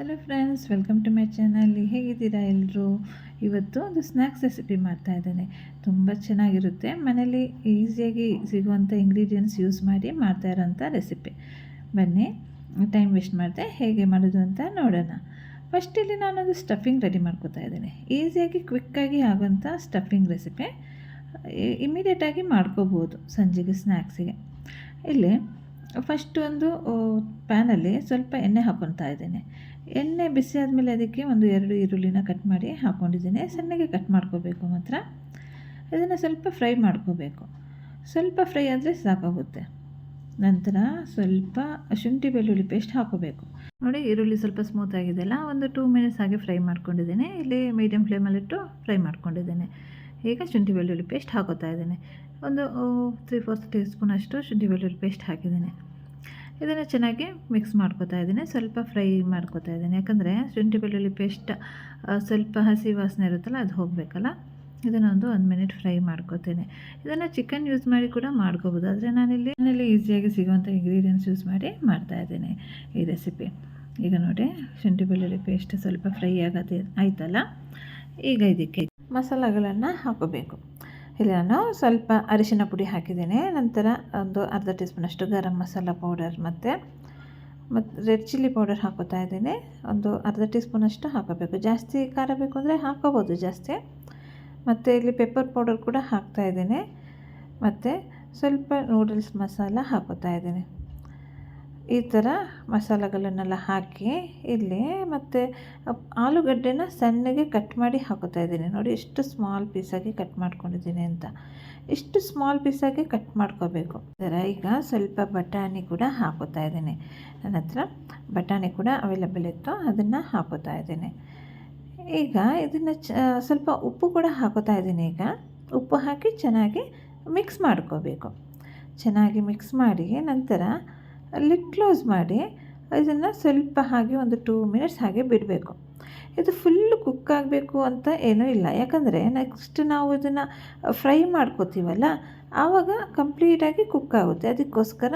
Hello friends welcome to my channel ಹೇಗಿದ್ದೀರಾ ಎಲ್ಲರೂ ಇವತ್ತು ಒಂದು ಸ್ನ್ಯಾಕ್ಸ್ ರೆಸಿಪಿ ಮಾಡ್ತಾ ಇದ್ದೇನೆ. ತುಂಬ ಚೆನ್ನಾಗಿರುತ್ತೆ. ಮನೇಲಿ ಈಸಿಯಾಗಿ ಸಿಗುವಂಥ ಇಂಗ್ರೀಡಿಯೆಂಟ್ಸ್ ಯೂಸ್ ಮಾಡಿ ಮಾಡ್ತಾ ಇರೋಂಥ ರೆಸಿಪಿ ಬನ್ನಿ ಟೈಮ್ ವೇಸ್ಟ್ ಮಾಡಿದೆ ಹೇಗೆ ಮಾಡೋದು ಅಂತ ನೋಡೋಣ. ಫಸ್ಟ್ ಇಲ್ಲಿ ನಾನೊಂದು ಸ್ಟಫಿಂಗ್ ರೆಡಿ ಮಾಡ್ಕೋತಾ ಇದ್ದೇನೆ. ಈಸಿಯಾಗಿ ಕ್ವಿಕ್ಕಾಗಿ ಆಗೋಂಥ ಸ್ಟಫಿಂಗ್ ರೆಸಿಪಿ ಇಮಿಡಿಯೇಟಾಗಿ ಮಾಡ್ಕೋಬೋದು ಸಂಜೆಗೆ ಸ್ನ್ಯಾಕ್ಸಿಗೆ ಇಲ್ಲಿ ಫಸ್ಟ್ ಒಂದು ಪ್ಯಾನಲ್ಲಿ ಸ್ವಲ್ಪ ಎಣ್ಣೆ ಹಾಕೊತಾ ಇದ್ದೇನೆ. ಎಣ್ಣೆ ಬಿಸಿ ಆದಮೇಲೆ ಅದಕ್ಕೆ ಒಂದು ಎರಡು ಈರುಳ್ಳಿನ ಕಟ್ ಮಾಡಿ ಹಾಕ್ಕೊಂಡಿದ್ದೀನಿ ಸಣ್ಣಗೆ ಕಟ್ ಮಾಡ್ಕೋಬೇಕು ಮಾತ್ರ. ಇದನ್ನು ಸ್ವಲ್ಪ ಫ್ರೈ ಮಾಡ್ಕೋಬೇಕು. ಸ್ವಲ್ಪ ಫ್ರೈ ಆದರೆ ಸಾಕಾಗುತ್ತೆ. ನಂತರ ಸ್ವಲ್ಪ ಶುಂಠಿ ಬೆಳ್ಳುಳ್ಳಿ ಪೇಸ್ಟ್ ಹಾಕೋಬೇಕು. ನೋಡಿ ಈರುಳ್ಳಿ ಸ್ವಲ್ಪ ಸ್ಮೂತ್ ಆಗಿದೆಯಲ್ಲ? ಒಂದು ಟೂ ಮಿನಿಟ್ಸ್ ಹಾಗೆ ಫ್ರೈ ಮಾಡ್ಕೊಂಡಿದ್ದೀನಿ. ಇಲ್ಲಿ ಮೀಡಿಯಮ್ ಫ್ಲೇಮಲ್ಲಿಟ್ಟು ಫ್ರೈ ಮಾಡ್ಕೊಂಡಿದ್ದೀನಿ. ಈಗ ಶುಂಠಿ ಬೆಳ್ಳುಳ್ಳಿ ಪೇಸ್ಟ್ ಹಾಕೋತಾ ಇದ್ದೀನಿ. ಒಂದು ತ್ರೀ ಫೋರ್ತ್ ಟೀ ಸ್ಪೂನ್ ಅಷ್ಟು ಶುಂಠಿ ಬೆಳ್ಳುಳ್ಳಿ ಪೇಸ್ಟ್ ಹಾಕಿದ್ದೀನಿ. ಇದನ್ನು ಚೆನ್ನಾಗಿ ಮಿಕ್ಸ್ ಮಾಡ್ಕೋತಾ ಇದ್ದೀನಿ. ಸ್ವಲ್ಪ ಫ್ರೈ ಮಾಡ್ಕೋತಾ ಇದ್ದೀನಿ. ಯಾಕಂದರೆ ಶುಂಠಿ ಬೆಳ್ಳುಳ್ಳಿ ಪೇಸ್ಟ್ ಸ್ವಲ್ಪ ಹಸಿ ವಾಸನೆ ಇರುತ್ತಲ್ಲ ಅದು ಹೋಗಬೇಕಲ್ಲ? ಇದನ್ನೊಂದು ಒಂದು ಮಿನಿಟ್ ಫ್ರೈ ಮಾಡ್ಕೋತೇನೆ. ಇದನ್ನು ಚಿಕನ್ ಯೂಸ್ ಮಾಡಿ ಕೂಡ ಮಾಡ್ಕೋಬೋದು. ಆದರೆ ನಾನಿಲ್ಲಿ ಮನೇಲಿ ಈಸಿಯಾಗಿ ಸಿಗುವಂಥ ಇಂಗ್ರೀಡಿಯೆಂಟ್ಸ್ ಯೂಸ್ ಮಾಡಿ ಮಾಡ್ತಾ ಇದ್ದೀನಿ ಈ ರೆಸಿಪಿ ಈಗ ನೋಡಿ, ಶುಂಠಿ ಬೆಳ್ಳುಳ್ಳಿ ಪೇಸ್ಟ್ ಸ್ವಲ್ಪ ಫ್ರೈ ಆಗೋದು ಆಯ್ತಲ್ಲ? ಈಗ ಇದಕ್ಕೆ ಮಸಾಲೆಗಳನ್ನು ಹಾಕೋಬೇಕು ಇಲ್ಲಿ ನಾನು ಸ್ವಲ್ಪ ಅರಿಶಿನ ಪುಡಿ ಹಾಕಿದ್ದೇನೆ. ನಂತರ ಒಂದು ಅರ್ಧ ಟೀ ಸ್ಪೂನಷ್ಟು ಗರಂ ಮಸಾಲ ಪೌಡರ್ ಮತ್ತು ಮತ್ತು ರೆಡ್ ಚಿಲ್ಲಿ ಪೌಡರ್ ಹಾಕೋತಾ ಇದ್ದೀನಿ. ಒಂದು ಅರ್ಧ ಟೀ ಸ್ಪೂನಷ್ಟು ಹಾಕೋಬೇಕು. ಜಾಸ್ತಿ ಖಾರ ಬೇಕು ಅಂದರೆ ಹಾಕೋಬೋದು ಜಾಸ್ತಿ. ಮತ್ತು ಇಲ್ಲಿ ಪೆಪ್ಪರ್ ಪೌಡರ್ ಕೂಡ ಹಾಕ್ತಾ ಇದ್ದೀನಿ. ಮತ್ತು ಸ್ವಲ್ಪ ನೂಡಲ್ಸ್ ಮಸಾಲ ಹಾಕೋತಾ ಇದ್ದೀನಿ. ಈ ಥರ ಮಸಾಲೆಗಳನ್ನೆಲ್ಲ ಹಾಕಿ ಇಲ್ಲಿ ಮತ್ತು ಆಲೂಗಡ್ಡೆನ ಸಣ್ಣಗೆ ಕಟ್ ಮಾಡಿ ಹಾಕೋತಾ ಇದ್ದೀನಿ. ನೋಡಿ ಎಷ್ಟು ಸ್ಮಾಲ್ ಪೀಸಾಗಿ ಕಟ್ ಮಾಡ್ಕೊಂಡಿದ್ದೀನಿ ಅಂತ. ಇಷ್ಟು ಸ್ಮಾಲ್ ಪೀಸಾಗಿ ಕಟ್ ಮಾಡ್ಕೋಬೇಕು. ಥರ ಈಗ ಸ್ವಲ್ಪ ಬಟಾಣಿ ಕೂಡ ಹಾಕೋತಾ ಇದ್ದೀನಿ. ನನ್ನ ಹತ್ರ ಬಟಾಣಿ ಕೂಡ ಅವೈಲೇಬಲ್ ಇತ್ತು, ಅದನ್ನು ಹಾಕೋತಾ ಇದ್ದೀನಿ. ಈಗ ಇದನ್ನು ಚ, ಸ್ವಲ್ಪ ಉಪ್ಪು ಕೂಡ ಹಾಕೋತಾ ಇದ್ದೀನಿ ಈಗ. ಉಪ್ಪು ಹಾಕಿ ಚೆನ್ನಾಗಿ ಮಿಕ್ಸ್ ಮಾಡ್ಕೋಬೇಕು. ಚೆನ್ನಾಗಿ ಮಿಕ್ಸ್ ಮಾಡಿ ನಂತರ ಲಿಡ್ ಕ್ಲೋಸ್ ಮಾಡಿ ಇದನ್ನು ಸ್ವಲ್ಪ ಹಾಗೆ ಒಂದು ಟೂ ಮಿನಿಟ್ಸ್ ಹಾಗೆ ಬಿಡಬೇಕು. ಇದು ಫುಲ್ಲು ಕುಕ್ ಆಗಬೇಕು ಅಂತ ಏನೂ ಇಲ್ಲ. ಯಾಕಂದರೆ ನೆಕ್ಸ್ಟ್ ನಾವು ಇದನ್ನು ಫ್ರೈ ಮಾಡ್ಕೋತೀವಲ್ಲ, ಆವಾಗ ಕಂಪ್ಲೀಟಾಗಿ ಕುಕ್ ಆಗುತ್ತೆ. ಅದಕ್ಕೋಸ್ಕರ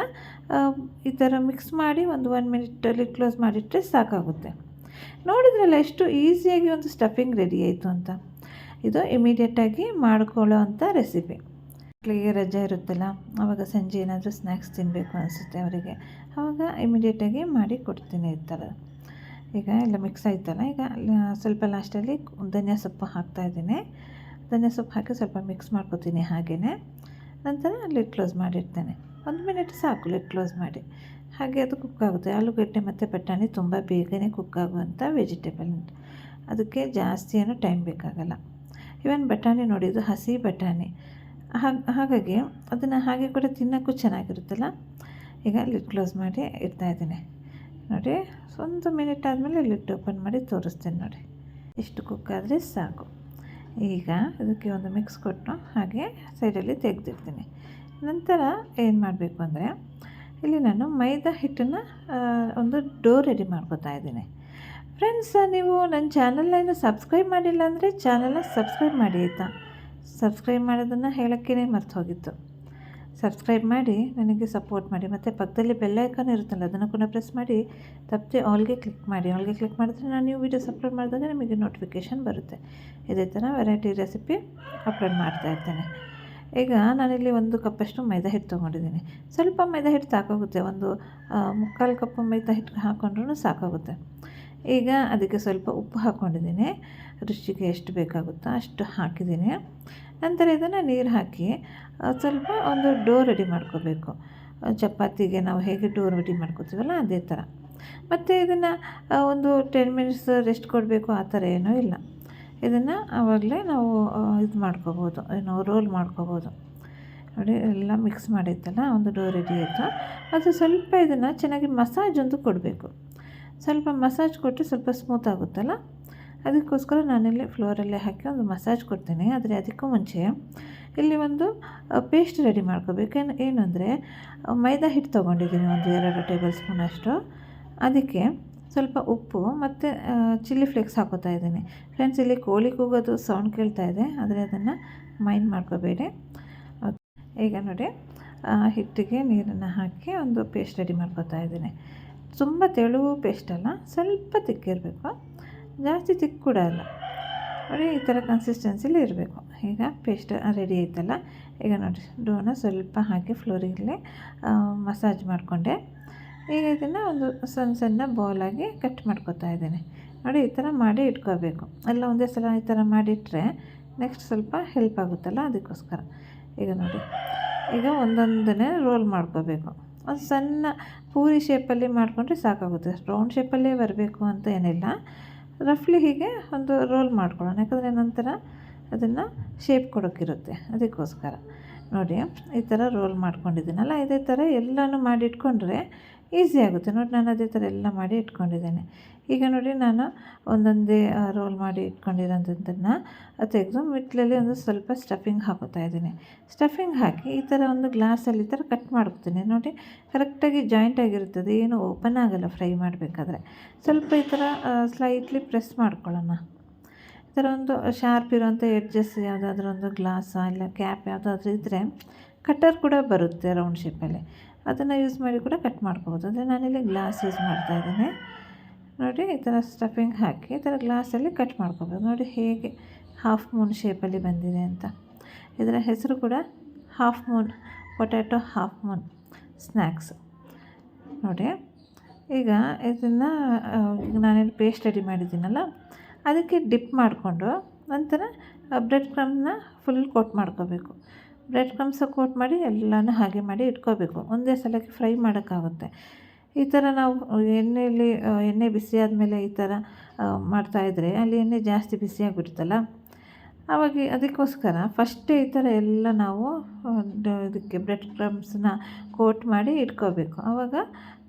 ಈ ಥರ ಮಿಕ್ಸ್ ಮಾಡಿ ಒಂದು ಒನ್ ಮಿನಿಟ್ ಲಿಟ್ ಕ್ಲೋಸ್ ಮಾಡಿಟ್ಟರೆ ಸಾಕಾಗುತ್ತೆ. ನೋಡಿದ್ರಲ್ಲ ಎಷ್ಟು ಈಸಿಯಾಗಿ ಒಂದು ಸ್ಟಫಿಂಗ್ ರೆಡಿ ಆಯಿತು ಅಂತ. ಇದು ಇಮಿಡಿಯೇಟಾಗಿ ಮಾಡ್ಕೊಳ್ಳೋ ಅಂಥ ರೆಸಿಪಿ ಮಕ್ಕಳಿಗೆ ರಜೆ ಇರುತ್ತಲ್ಲ ಆವಾಗ ಸಂಜೆ ಏನಾದರೂ ಸ್ನ್ಯಾಕ್ಸ್ ತಿನ್ನಬೇಕು ಅನಿಸುತ್ತೆ ಅವರಿಗೆ. ಆವಾಗ ಇಮಿಡಿಯೇಟಾಗಿ ಮಾಡಿ ಕೊಡ್ತೀನಿ ಥರ ಈಗ ಎಲ್ಲ ಮಿಕ್ಸ್ ಆಯ್ತಲ್ಲ, ಈಗ ಸ್ವಲ್ಪ ಲಾಸ್ಟಲ್ಲಿ ಧನಿಯಾ ಸೊಪ್ಪು ಹಾಕ್ತಾಯಿದ್ದೀನಿ ಧನಿಯಾ ಸೊಪ್ಪು ಹಾಕಿ ಸ್ವಲ್ಪ ಮಿಕ್ಸ್ ಮಾಡ್ಕೊತೀನಿ ಹಾಗೆಯೇ ನಂತರ ಲಿಡ್ ಕ್ಲೋಸ್ ಮಾಡಿರ್ತೇನೆ ಒಂದು ಮಿನಿಟ್ ಸಾಕು ಲಿಡ್ ಕ್ಲೋಸ್ ಮಾಡಿ. ಹಾಗೆ ಅದು ಕುಕ್ ಆಗುತ್ತೆ. ಆಲೂಗಡ್ಡೆ ಮತ್ತು ಬಟಾಣಿ ತುಂಬ ಬೇಗನೆ ಕುಕ್ ಆಗುವಂಥ ವೆಜಿಟೇಬಲ್ ಅದಕ್ಕೆ ಜಾಸ್ತಿ ಏನು ಟೈಮ್ ಬೇಕಾಗಲ್ಲ. ಇವನ್ ಬಟಾಣಿ ನೋಡಿದ್ದು ಹಸಿ ಬಟಾಣಿ. ಹಾಗಾಗಿ ಅದನ್ನು ಹಾಗೆ ಕೂಡ ತಿನ್ನೋಕ್ಕೂ ಚೆನ್ನಾಗಿರುತ್ತಲ್ಲ? ಈಗ ಲಿಡ್ ಕ್ಲೋಸ್ ಮಾಡಿ ಇಡ್ತಾಯಿದ್ದೀನಿ ನೋಡಿ, ಒಂದು ಮಿನಿಟ್ ಆದಮೇಲೆ ಲಿಡ್ ಓಪನ್ ಮಾಡಿ ತೋರಿಸ್ತೀನಿ ನೋಡಿ. ಇಷ್ಟು ಕುಕ್ ಆದರೆ ಸಾಕು. ಈಗ ಇದಕ್ಕೆ ಒಂದು ಮಿಕ್ಸ್ ಕೊಟ್ಟು ಹಾಗೆ ಸೈಡಲ್ಲಿ ತೆಗೆದಿರ್ತೀನಿ ನಂತರ ಏನು ಮಾಡಬೇಕು ಅಂದರೆ, ಇಲ್ಲಿ ನಾನು ಮೈದಾ ಹಿಟ್ಟನ್ನು ಒಂದು ಡೋ ರೆಡಿ ಮಾಡ್ಕೋತಾ ಇದ್ದೀನಿ. ಫ್ರೆಂಡ್ಸ್ ನೀವು ನನ್ನ ಚಾನಲನ್ನು ಸಬ್ಸ್ಕ್ರೈಬ್ ಮಾಡಿಲ್ಲ ಅಂದರೆ ಚಾನಲ್ನ ಸಬ್ಸ್ಕ್ರೈಬ್ ಮಾಡಿ ಆಯಿತಾ? ಸಬ್ಸ್ಕ್ರೈಬ್ ಮಾಡೋದನ್ನು ಹೇಳೋಕ್ಕೇ ಮರ್ತು ಹೋಗಿತ್ತು ಸಬ್ಸ್ಕ್ರೈಬ್ ಮಾಡಿ ನನಗೆ ಸಪೋರ್ಟ್ ಮಾಡಿ. ಮತ್ತು ಪಕ್ಕದಲ್ಲಿ ಬೆಲ್ಲೈಕನ್ ಇರುತ್ತಲ್ಲ, ಅದನ್ನು ಕೂಡ ಪ್ರೆಸ್ ಮಾಡಿ. ತಪ್ಪದೆ ಆಲ್ಗೆ ಕ್ಲಿಕ್ ಮಾಡಿ. ಆಲ್ಗೆ ಕ್ಲಿಕ್ ಮಾಡಿದ್ರೆ ನಾನು ನೀವು ವೀಡಿಯೋಸ್ ಅಪ್ಲೋಡ್ ಮಾಡಿದಾಗ ನಿಮಗೆ ನೋಟಿಫಿಕೇಷನ್ ಬರುತ್ತೆ. ಇದೇ ಥರ ವೆರೈಟಿ ರೆಸಿಪಿ ಅಪ್ಲೋಡ್ ಮಾಡ್ತಾ ಇರ್ತೇನೆ. ಈಗ ನಾನಿಲ್ಲಿ ಒಂದು ಕಪ್ಪಷ್ಟು ಮೈದಾ ಹಿಟ್ಟು ತೊಗೊಂಡಿದ್ದೀನಿ. ಸ್ವಲ್ಪ ಮೈದಾ ಹಿಟ್ಟು ಸಾಕಾಗುತ್ತೆ. ಒಂದು ಮುಕ್ಕಾಲು ಕಪ್ಪು ಮೈದಾ ಹಿಟ್ಟು ಹಾಕೊಂಡ್ರೂ ಸಾಕಾಗುತ್ತೆ. ಈಗ ಅದಕ್ಕೆ ಸ್ವಲ್ಪ ಉಪ್ಪು ಹಾಕ್ಕೊಂಡಿದ್ದೀನಿ. ರುಚಿಗೆ ಎಷ್ಟು ಬೇಕಾಗುತ್ತೋ ಅಷ್ಟು ಹಾಕಿದ್ದೀನಿ. ನಂತರ ಇದನ್ನು ನೀರು ಹಾಕಿ ಸ್ವಲ್ಪ ಒಂದು ಡೋ ರೆಡಿ ಮಾಡ್ಕೋಬೇಕು. ಚಪಾತಿಗೆ ನಾವು ಹೇಗೆ ಡೋ ರೆಡಿ ಮಾಡ್ಕೋತೀವಲ್ಲ ಅದೇ ಥರ ಮತ್ತು ಇದನ್ನು ಒಂದು ಟೆನ್ ಮಿನಿಟ್ಸ್ ರೆಸ್ಟ್ ಕೊಡಬೇಕು ಆ ಥರ ಏನೂ ಇಲ್ಲ. ಇದನ್ನು ಆವಾಗಲೇ ನಾವು ಇದು ಮಾಡ್ಕೋಬೋದು, ಏನು ರೋಲ್ ಮಾಡ್ಕೋಬೋದು. ನೋಡಿ, ಎಲ್ಲ ಮಿಕ್ಸ್ ಮಾಡಿತ್ತಲ್ಲ, ಒಂದು ಡೋ ರೆಡಿ ಆಯಿತು. ಅದು ಸ್ವಲ್ಪ ಇದನ್ನು ಚೆನ್ನಾಗಿ ಮಸಾಜ್ ಒಂದು ಕೊಡಬೇಕು. ಸ್ವಲ್ಪ ಮಸಾಜ್ ಕೊಟ್ಟರೆ ಸ್ವಲ್ಪ ಸ್ಮೂತ್ ಆಗುತ್ತಲ್ಲ? ಅದಕ್ಕೋಸ್ಕರ ನಾನಿಲ್ಲಿ ಫ್ಲೋರಲ್ಲೇ ಹಾಕಿ ಒಂದು ಮಸಾಜ್ ಕೊಡ್ತೀನಿ. ಆದರೆ ಅದಕ್ಕೂ ಮುಂಚೆ ಇಲ್ಲಿ ಒಂದು ಪೇಸ್ಟ್ ರೆಡಿ ಮಾಡ್ಕೋಬೇಕು. ಏನು ಏನು ಅಂದರೆ ಮೈದಾ ಹಿಟ್ಟು ತೊಗೊಂಡಿದ್ದೀನಿ, ಒಂದು ಎರಡು ಟೇಬಲ್ ಸ್ಪೂನ್ ಅಷ್ಟು. ಅದಕ್ಕೆ ಸ್ವಲ್ಪ ಉಪ್ಪು ಮತ್ತು ಚಿಲ್ಲಿ ಫ್ಲೇಕ್ಸ್ ಹಾಕೋತಾ ಇದ್ದೀನಿ. ಫ್ರೆಂಡ್ಸ್, ಇಲ್ಲಿ ಕೋಳಿ ಕೂಗೋದು ಸೌಂಡ್ ಕೇಳ್ತಾ ಇದೆ. ಆದರೆ ಅದನ್ನು ಮೈಂಡ್ ಮಾಡ್ಕೋಬೇಡಿ. ಈಗ ನೋಡಿ ಹಿಟ್ಟಿಗೆ ನೀರನ್ನು ಹಾಕಿ ಒಂದು ಪೇಸ್ಟ್ ರೆಡಿ ಮಾಡ್ಕೋತಾ ಇದ್ದೀನಿ. ತುಂಬ ತೆಳುವು ಪೇಸ್ಟ್ ಅಲ್ಲ, ಸ್ವಲ್ಪ ತಿಕ್ಕಿರಬೇಕು. ಜಾಸ್ತಿ ತಿಕ್ಕು ಕೂಡ ಅಲ್ಲ. ನೋಡಿ, ಈ ಥರ ಕನ್ಸಿಸ್ಟೆನ್ಸಿಲಿ ಇರಬೇಕು. ಈಗ ಪೇಸ್ಟ್ ರೆಡಿ ಆಯ್ತಲ್ಲ, ಈಗ ನೋಡಿ, ಡೋನ ಸ್ವಲ್ಪ ಹಾಕಿ ಫ್ಲೋರಿಗೆ ಮಸಾಜ್ ಮಾಡಿಕೊಂಡೆ. ಈಗ ಇದನ್ನು ಒಂದು ಸಣ್ಣ ಸಣ್ಣ ಬೌಲಾಗಿ ಕಟ್ ಮಾಡ್ಕೊತಾ ಇದ್ದೀನಿ. ನೋಡಿ, ಈ ಥರ ಮಾಡಿ ಇಟ್ಕೋಬೇಕು. ಎಲ್ಲ ಒಂದೇ ಸಲ ಈ ಥರ ಮಾಡಿಟ್ಟರೆ ನೆಕ್ಸ್ಟ್ ಸ್ವಲ್ಪ ಹೆಲ್ಪ್ ಆಗುತ್ತಲ್ಲ, ಅದಕ್ಕೋಸ್ಕರ. ಈಗ ನೋಡಿ, ಈಗ ಒಂದೊಂದನ್ನೇ ರೋಲ್ ಮಾಡ್ಕೋಬೇಕು. ಒಂದು ಸಣ್ಣ ಪೂರಿ ಶೇಪಲ್ಲಿ ಮಾಡಿಕೊಂಡ್ರೆ ಸಾಕಾಗುತ್ತೆ. ರೌಂಡ್ ಶೇಪಲ್ಲೇ ಬರಬೇಕು ಅಂತ ಏನಿಲ್ಲ. ರಫ್ಲಿ ಹೀಗೆ ಒಂದು ರೋಲ್ ಮಾಡ್ಕೊಳ್ಳೋಣ. ಯಾಕಂದರೆ ನಂತರ ಅದನ್ನು ಶೇಪ್ ಕೊಡೋಕ್ಕಿರುತ್ತೆ ಅದಕ್ಕೋಸ್ಕರ. ನೋಡಿ, ಈ ಥರ ರೋಲ್ ಮಾಡ್ಕೊಂಡಿದ್ದೀನಲ್ಲ ಇದೇ ಥರ ಎಲ್ಲನೂ ಮಾಡಿ ಇಟ್ಕೊಂಡ್ರೆ ಈಸಿ ಆಗುತ್ತೆ. ನೋಡಿ, ನಾನು ಅದೇ ಥರ ಎಲ್ಲ ಮಾಡಿ ಇಟ್ಕೊಂಡಿದ್ದೇನೆ. ಈಗ ನೋಡಿ, ನಾನು ಒಂದೊಂದೇ ರೋಲ್ ಮಾಡಿ ಇಟ್ಕೊಂಡಿರೋಂಥದ್ದನ್ನು ತೆಗೆದು ಮಿಟ್ಲಲ್ಲಿ ಒಂದು ಸ್ವಲ್ಪ ಸ್ಟಫಿಂಗ್ ಹಾಕೋತಾ ಇದ್ದೀನಿ. ಸ್ಟಫಿಂಗ್ ಹಾಕಿ ಈ ಥರ ಒಂದು ಗ್ಲಾಸಲ್ಲಿ ಈ ಥರ ಕಟ್ ಮಾಡ್ಕೊತೀನಿ ನೋಡಿ ಕರೆಕ್ಟಾಗಿ ಜಾಯಿಂಟ್ ಆಗಿರುತ್ತದೆ. ಏನು ಓಪನ್ ಆಗೋಲ್ಲ ಫ್ರೈ ಮಾಡಬೇಕಾದ್ರೆ. ಸ್ವಲ್ಪ ಈ ಥರ ಸ್ಲೈಟ್ಲಿ ಪ್ರೆಸ್ ಮಾಡ್ಕೊಳ್ಳೋಣ. ಈ ಥರ ಒಂದು ಶಾರ್ಪ್ ಇರೋಂಥ ಎಡ್ಜಸ್ ಯಾವುದಾದ್ರೂ ಒಂದು ಗ್ಲಾಸ ಇಲ್ಲ ಕ್ಯಾಪ್ ಯಾವುದಾದ್ರೂ ಇದ್ದರೆ ಕಟ್ಟರ್ ಕೂಡ ಬರುತ್ತೆ ರೌಂಡ್ ಶೇಪಲ್ಲಿ ಅದನ್ನು ಯೂಸ್ ಮಾಡಿ ಕೂಡ ಕಟ್ ಮಾಡ್ಕೋಬೋದು. ಅಂದರೆ ನಾನಿಲ್ಲಿ ಗ್ಲಾಸ್ ಯೂಸ್ ಮಾಡ್ತಾ ಇದ್ದೀನಿ. ನೋಡಿ, ಈ ಥರ ಸ್ಟಫಿಂಗ್ ಹಾಕಿ ಈ ಥರ ಗ್ಲಾಸಲ್ಲಿ ಕಟ್ ಮಾಡ್ಕೋಬೋದು. ನೋಡಿ, ಹೇಗೆ ಹಾಫ್ ಮೂನ್ ಶೇಪಲ್ಲಿ ಬಂದಿದೆ ಅಂತ. ಇದರ ಹೆಸರು ಕೂಡ half moon potato half moon snacks ನೋಡಿ, ಈಗ ಇದನ್ನು ಈಗ ನಾನೇನು ಪೇಸ್ಟ್ ರೆಡಿ ಮಾಡಿದ್ದೀನಲ್ಲ ಅದಕ್ಕೆ ಡಿಪ್ ಮಾಡಿಕೊಂಡು ನಂತರ ಬ್ರೆಡ್ ಕ್ರಮ್ನ ಫುಲ್ ಕೋಟ್ ಮಾಡ್ಕೋಬೇಕು. ಬ್ರೆಡ್ ಕ್ರಮ್ಸ ಕೋಟ್ ಮಾಡಿ ಎಲ್ಲನೂ ಹಾಗೆ ಮಾಡಿ ಇಟ್ಕೋಬೇಕು. ಒಂದೇ ಸಲಕ್ಕೆ ಫ್ರೈ ಮಾಡೋಕ್ಕಾಗುತ್ತೆ. ಈ ಥರ ನಾವು ಎಣ್ಣೆಯಲ್ಲಿ ಎಣ್ಣೆ ಬಿಸಿ ಆದಮೇಲೆ ಈ ಥರ ಮಾಡ್ತಾಯಿದ್ರೆ ಅಲ್ಲಿ ಎಣ್ಣೆ ಜಾಸ್ತಿ ಬಿಸಿಯಾಗಿಬಿಡುತ್ತಲ್ಲ ಆವಾಗ ಅದಕ್ಕೋಸ್ಕರ ಫಸ್ಟೇ ಈ ಥರ ಎಲ್ಲ ನಾವು ಇದಕ್ಕೆ ಬ್ರೆಡ್ ಕ್ರಮ್ಸನ್ನ ಕೋಟ್ ಮಾಡಿ ಇಟ್ಕೋಬೇಕು. ಆವಾಗ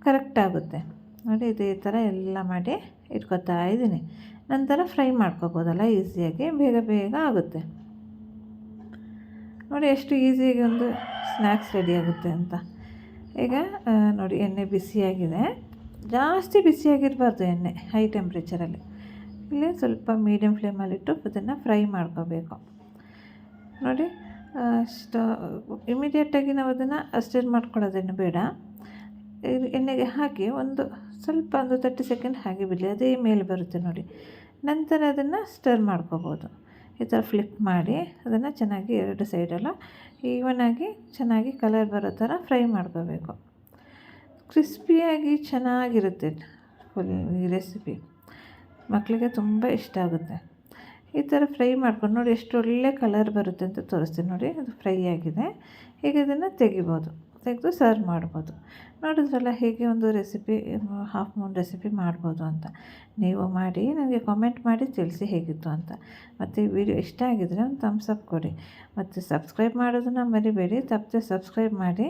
ಕರೆಕ್ಟ್ ಆಗುತ್ತೆ. ನೋಡಿ, ಇದೇ ಥರ ಎಲ್ಲ ಮಾಡಿ ಇಟ್ಕೋತಾ ಇದ್ದೀನಿ. ನಂತರ ಫ್ರೈ ಮಾಡ್ಕೋಬೋದಲ್ಲ, ಈಸಿಯಾಗಿ ಬೇಗ ಬೇಗ ಆಗುತ್ತೆ. ನೋಡಿ ಎಷ್ಟು ಈಸಿಯಾಗಿ ಒಂದು ಸ್ನ್ಯಾಕ್ಸ್ ರೆಡಿ ಆಗುತ್ತೆ ಅಂತ. ಈಗ ನೋಡಿ ಎಣ್ಣೆ ಬಿಸಿಯಾಗಿದೆ. ಜಾಸ್ತಿ ಬಿಸಿಯಾಗಿರಬಾರ್ದು ಎಣ್ಣೆ, ಹೈ ಟೆಂಪ್ರೇಚರಲ್ಲಿ. ಇಲ್ಲಿ ಸ್ವಲ್ಪ ಮೀಡಿಯಮ್ ಫ್ಲೇಮಲ್ಲಿಟ್ಟು ಅದನ್ನು ಫ್ರೈ ಮಾಡ್ಕೋಬೇಕು. ನೋಡಿ ಸ್ಟೋ ಇಮಿಡಿಯೇಟಾಗಿ ನಾವು ಅದನ್ನು ಸ್ಟಿರ್ ಮಾಡ್ಕೊಳ್ಳೋದೇನು ಬೇಡ. ಎಣ್ಣೆಗೆ ಹಾಕಿ ಒಂದು ಸ್ವಲ್ಪ ಒಂದು ತರ್ಟಿ ಸೆಕೆಂಡ್ ಹಾಗೆ ಬಿಡಲಿ, ಅದೇ ಮೇಲೆ ಬರುತ್ತೆ ನೋಡಿ. ನಂತರ ಅದನ್ನು ಸ್ಟರ್ ಮಾಡ್ಕೋಬೋದು. ಈ ಥರ ಫ್ಲಿಪ್ ಮಾಡಿ ಅದನ್ನು ಚೆನ್ನಾಗಿ ಎರಡು ಸೈಡೆಲ್ಲ ಈವನಾಗಿ ಚೆನ್ನಾಗಿ ಕಲರ್ ಬರೋ ಥರ ಫ್ರೈ ಮಾಡ್ಕೋಬೇಕು. ಕ್ರಿಸ್ಪಿಯಾಗಿ ಚೆನ್ನಾಗಿರುತ್ತೆ ಫುಲ್ ಈ ರೆಸಿಪಿ ಮಕ್ಕಳಿಗೆ ತುಂಬ ಇಷ್ಟ ಆಗುತ್ತೆ. ಈ ಥರ ಫ್ರೈ ಮಾಡ್ಕೊಂಡು ನೋಡಿ ಎಷ್ಟು ಒಳ್ಳೆ ಕಲರ್ ಬರುತ್ತೆ ಅಂತ ತೋರಿಸ್ತೀನಿ ನೋಡಿ, ಅದು ಫ್ರೈ ಆಗಿದೆ. ಈಗ ಇದನ್ನು ತೆಗಿಬೋದು. ತೆಗೆದು ಸರ್ವ್ ಮಾಡ್ಬೋದು. ನೋಡಿದ್ರಲ್ಲ ಹೇಗೆ ಒಂದು ರೆಸಿಪಿ ಹಾಫ್ ಮೂನ್ ರೆಸಿಪಿ ಮಾಡ್ಬೋದು ಅಂತ. ನೀವು ಮಾಡಿ, ನನಗೆ ಕಾಮೆಂಟ್ ಮಾಡಿ ತಿಳಿಸಿ ಹೇಗಿತ್ತು ಅಂತ. ಮತ್ತು ವಿಡಿಯೋ ಇಷ್ಟ ಆಗಿದರೆ ಒಂದು ಥಮ್ಸ್ ಅಪ್ ಕೊಡಿ. ಮತ್ತು ಸಬ್ಸ್ಕ್ರೈಬ್ ಮಾಡೋದನ್ನು ಮರಿಬೇಡಿ. ತಪ್ಪದೆ ಸಬ್ಸ್ಕ್ರೈಬ್ ಮಾಡಿ.